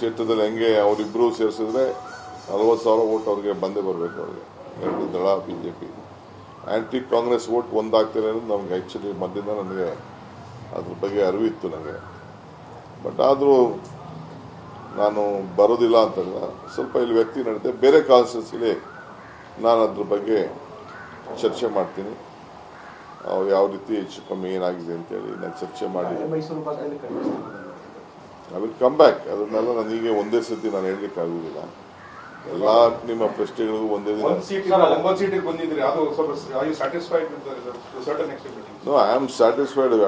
ಕ್ಷೇತ್ರದಲ್ಲಿ ಹೆಂಗೆ ಅವರಿಬ್ಬರು ಸೇರಿಸಿದ್ರೆ ನಲವತ್ತು ಸಾವಿರ ಓಟ್ ಅವ್ರಿಗೆ ಬಂದೇ ಬರಬೇಕು ಅವ್ರಿಗೆ. ಎರಡು ದಳ B J P anti Congress vote ಒಂದಾಗ್ತಿಲ್ಲ ಅನ್ನೋದು ನಮ್ಗೆ ಆ್ಯಕ್ಚುಲಿ ಮೊದಲಿಂದ ನನಗೆ ಅದ್ರ ಬಗ್ಗೆ ಅರಿವಿತ್ತು ನನಗೆ. ಬಟ್ ಆದರೂ ನಾನು ಬರೋದಿಲ್ಲ ಅಂತಲ್ಲ, ಸ್ವಲ್ಪ ಇಲ್ಲಿ ವ್ಯಕ್ತಿ ನಡೆದೆ ಬೇರೆ ಕಾನ್ಸ್ಟಿಟ್ಯೂನ್ಸಿಲಿ ನಾನು ಅದ್ರ ಬಗ್ಗೆ ಚರ್ಚೆ ಮಾಡ್ತೀನಿ. ಅವ್ರು ಯಾವ ರೀತಿ ಹೆಚ್ಚು ಕಮ್ಮಿ ಏನಾಗಿದೆ ಅಂತೇಳಿ ನಾನು ಚರ್ಚೆ ಮಾಡಿ. ಐ ವಿಲ್ ಕಮ್ ಬ್ಯಾಕ್ ಅದನ್ನೆಲ್ಲ ನನಗೆ ಒಂದೇ ಸತಿ ನಾನು ಹೇಳಲಿಕ್ಕೆ ಆಗುವುದಿಲ್ಲ ಎಲ್ಲ ನಿಮ್ಮ ಪ್ರಶ್ನೆಗಳಿಗೂ ಒಂದೇ ದಿನ ಸೀಟ್ ಸ್ವಲ್ಪ are you satisfied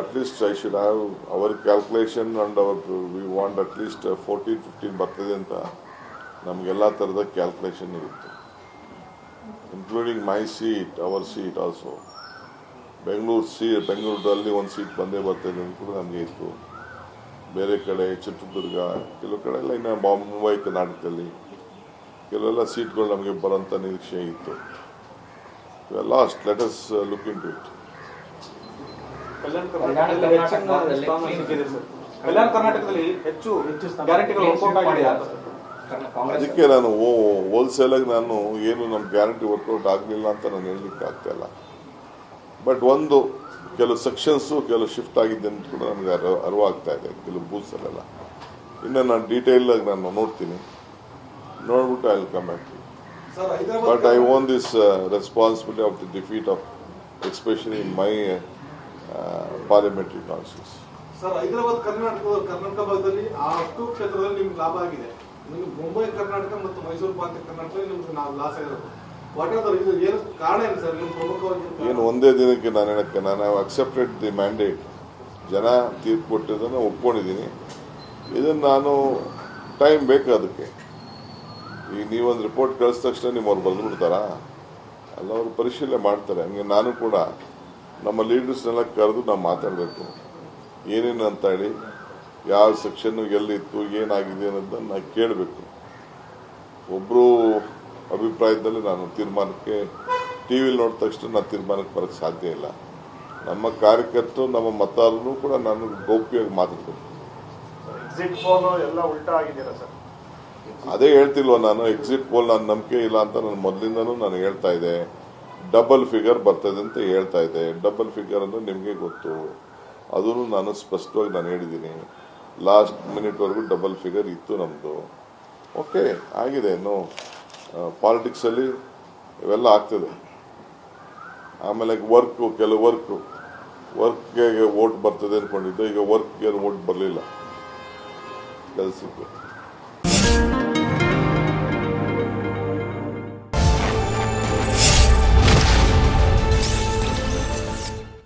at least I should No, our calculation satisfied. Our we I at least fourteen fifteen ಬರ್ತದೆ ಅಂತ ನಮಗೆಲ್ಲ ಥರದ ಕ್ಯಾಲ್ಕುಲೇಷನ್ ಇರುತ್ತೆ. Including my seat our seat also Bengaluru see ಬೆಂಗಳೂರಲ್ಲಿ ಒಂದು ಸೀಟ್ ಬಂದೇ ಬರ್ತದೆ ಅಂತ ಕೂಡ ನಮಗೆ ಇತ್ತು. ಬೇರೆ ಕಡೆ ಚಿತ್ರದುರ್ಗ ಕೆಲವು ಕಡೆ ಎಲ್ಲ ಇನ್ನು ಬಾಂಬೈ ಮುಂಬೈ ಕರ್ನಾಟಕದಲ್ಲಿ ಕೆಲವೆಲ್ಲ ಸೀಟ್ಗಳು ನಮಗೆ ಬರೋಂಥ ನಿರೀಕ್ಷೆ ಇತ್ತು. Last let let's look into it Kalyana ಕರ್ನಾಟಕದಲ್ಲಿ ಹೆಚ್ಚು ಅದಕ್ಕೆ ನಾನು ಹೋಲ್ಸೇಲಾಗಿ ನಾನು ಏನು ನಮ್ಮ ಗ್ಯಾರಂಟಿ ವರ್ಕೌಟ್ ಆಗಲಿಲ್ಲ ಅಂತ ನಾನು ಹೇಳಲಿಕ್ಕೆ ಆಗ್ತಾ ಇಲ್ಲ. ಬಟ್ ಒಂದು ಕೆಲವು ಸೆಕ್ಷನ್ಸು ಕೆಲವು ಶಿಫ್ಟ್ ಆಗಿದೆ ಅಂತ ಕೂಡ ನಮಗೆ ಅರಿವು ಅರಿವಾಗ್ತಾ ಇದೆ ಕೆಲವು ಬೂತ್ಸಲ್ಲೆಲ್ಲ ಇನ್ನು ನಾನು ಡೀಟೇಲಾಗಿ ನಾನು ನೋಡ್ತೀನಿ. ನೋಡ್ಬಿಟ್ಟು I will come back but I own this responsibility of the defeat of especially in my parliamentary constituency sir Hyderabad Karnataka Karnataka ಭಾಗದಲ್ಲಿ ಆ ಹತ್ತು ಕ್ಷೇತ್ರದಲ್ಲಿ ನಿಮ್ಗೆ ಲಾಭ ಆಗಿದೆ. ನಿಮ್ಗೆ ಮುಂಬೈ ಕರ್ನಾಟಕ ಮತ್ತು ಮೈಸೂರು ಪ್ರಾಂತ್ಯ ಕರ್ನಾಟಕದಲ್ಲಿ ನಿಮ್ಗೆ ನಾವು ಲಾಸ್ ಆಗಿರೋದು ವಾಟ್ ಆರ್ ಇದು ಏನು ಕಾರಣ ಏನು ಸರ್? ನೀವು ಪ್ರಮುಖವಾಗಿ ಏನು ಒಂದೇ ದಿನಕ್ಕೆ ನಾನು ಹೇಳಕ್ಕೆ ನಾನು ಅಕ್ಸೆಪ್ಟೆಡ್ ದಿ ಮ್ಯಾಂಡೇಟ್ ಜನ ತೀರ್ಪು ಕೊಟ್ಟಿದ್ದನ್ನು ಒಪ್ಕೊಂಡಿದ್ದೀನಿ. ಇದನ್ನು ನಾನು ಟೈಮ್ ಬೇಕು ಅದಕ್ಕೆ. ಈಗ ನೀವೊಂದು ರಿಪೋರ್ಟ್ ಕಳಿಸಿದ ತಕ್ಷಣ ನಿಮ್ಮವ್ರು ಅವ್ರು ಬಿಡ್ತಾರಾ ಅಲ್ಲ, ಅವರು ಪರಿಶೀಲನೆ ಮಾಡ್ತಾರೆ. ಹಂಗೆ ನಾನು ಕೂಡ ನಮ್ಮ ಲೀಡರ್ಸ್ನೆಲ್ಲ ಕರೆದು ನಾವು ಮಾತಾಡಬೇಕು. ಏನೇನು ಅಂತ ಹೇಳಿ, ಯಾವ ಸೆಕ್ಷನ್ನು ಎಲ್ಲಿತ್ತು, ಏನಾಗಿದೆ ಅನ್ನೋದನ್ನು ನಾನು ಕೇಳಬೇಕು. ಒಬ್ಬರು ಅಭಿಪ್ರಾಯದಲ್ಲಿ ನಾನು ತೀರ್ಮಾನಕ್ಕೆ ಟಿ ವಿಲಿ ನೋಡಿದ ತಕ್ಷಣ ನಾನು ತೀರ್ಮಾನಕ್ಕೆ ಬರೋಕ್ಕೆ ಸಾಧ್ಯ ಇಲ್ಲ. ನಮ್ಮ ಕಾರ್ಯಕರ್ತರು ನಮ್ಮ ಮತದಾರರು ಕೂಡ ನಾನು ಗೌಪ್ಯವಾಗಿ ಮಾತಾಡ್ಬೇಕು. ಅದೇ ಹೇಳ್ತಿಲ್ವ ನಾನು ಎಕ್ಸಿಟ್ ಪೋಲ್ ನನ್ನ ನಂಬಿಕೆ ಇಲ್ಲ ಅಂತ ನಾನು ಮೊದಲಿಂದನೂ ನಾನು ಹೇಳ್ತಾ ಇದ್ದೆ. ಡಬಲ್ ಫಿಗರ್ ಬರ್ತದೆ ಅಂತ ಹೇಳ್ತಾ ಇದ್ದೆ. ಡಬಲ್ ಫಿಗರ್ ಅಂದರೆ ನಿಮಗೆ ಗೊತ್ತು. ಅದನ್ನು ನಾನು ಸ್ಪಷ್ಟವಾಗಿ ನಾನು ಹೇಳಿದ್ದೀನಿ. ಲಾಸ್ಟ್ ಮಿನಿಟ್ವರೆಗೂ ಡಬಲ್ ಫಿಗರ್ ಇತ್ತು ನಮ್ಮದು ಓಕೆ ಆಗಿದೆ ಇನ್ನು ಪಾಲಿಟಿಕ್ಸಲ್ಲಿ ಇವೆಲ್ಲ ಆಗ್ತದೆ. ಆಮೇಲೆ ವರ್ಕು ಕೆಲವು ವರ್ಕು ವರ್ಕ್ಗೆ ಓಟ್ ಬರ್ತದೆ ಅಂದ್ಕೊಂಡಿದ್ದೆ ಈಗ ವರ್ಕ್ಗೆ ಓಟ್ ಬರಲಿಲ್ಲ. ಕೆಲಸಕ್ಕೆ.